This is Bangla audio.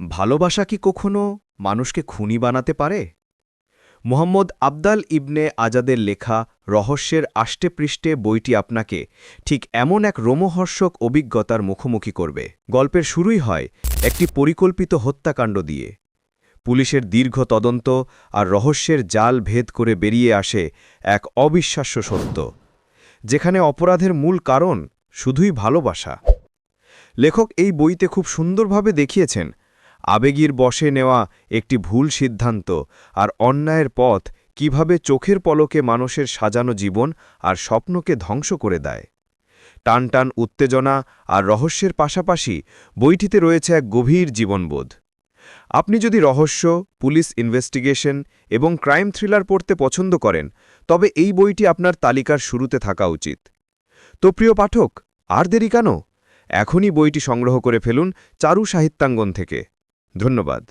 ভালোবাসা কি কখনো মানুষকে খুনি বানাতে পারে? মোহাম্মদ আবদাল ইবনে আজাদের লেখা রহস্যের আষ্টেপৃষ্ঠে বইটি আপনাকে ঠিক এমন এক রোমহর্ষক অভিজ্ঞতার মুখোমুখি করবে। গল্পের শুরুই হয় একটি পরিকল্পিত হত্যাকাণ্ড দিয়ে। পুলিশের দীর্ঘ তদন্ত আর রহস্যের জাল ভেদ করে বেরিয়ে আসে এক অবিশ্বাস্য সত্য, যেখানে অপরাধের মূল কারণ শুধুই ভালোবাসা। লেখক এই বইতে খুব সুন্দরভাবে দেখিয়েছেন আবেগীর বশে নেওয়া একটি ভুল সিদ্ধান্ত আর অন্যায়ের পথ কীভাবে চোখের পলকে মানুষের সাজানো জীবন আর স্বপ্নকে ধ্বংস করে দেয়। টান টান উত্তেজনা আর রহস্যের পাশাপাশি বইটিতে রয়েছে এক গভীর জীবনবোধ। আপনি যদি রহস্য, পুলিশ ইনভেস্টিগেশন এবং ক্রাইম থ্রিলার পড়তে পছন্দ করেন, তবে এই বইটি আপনার তালিকার শুরুতে থাকা উচিত। তো প্রিয় পাঠক, আর দেরি কেন? এখনই বইটি সংগ্রহ করে ফেলুন চারু সাহিত্যাঙ্গন থেকে। ধন্যবাদ।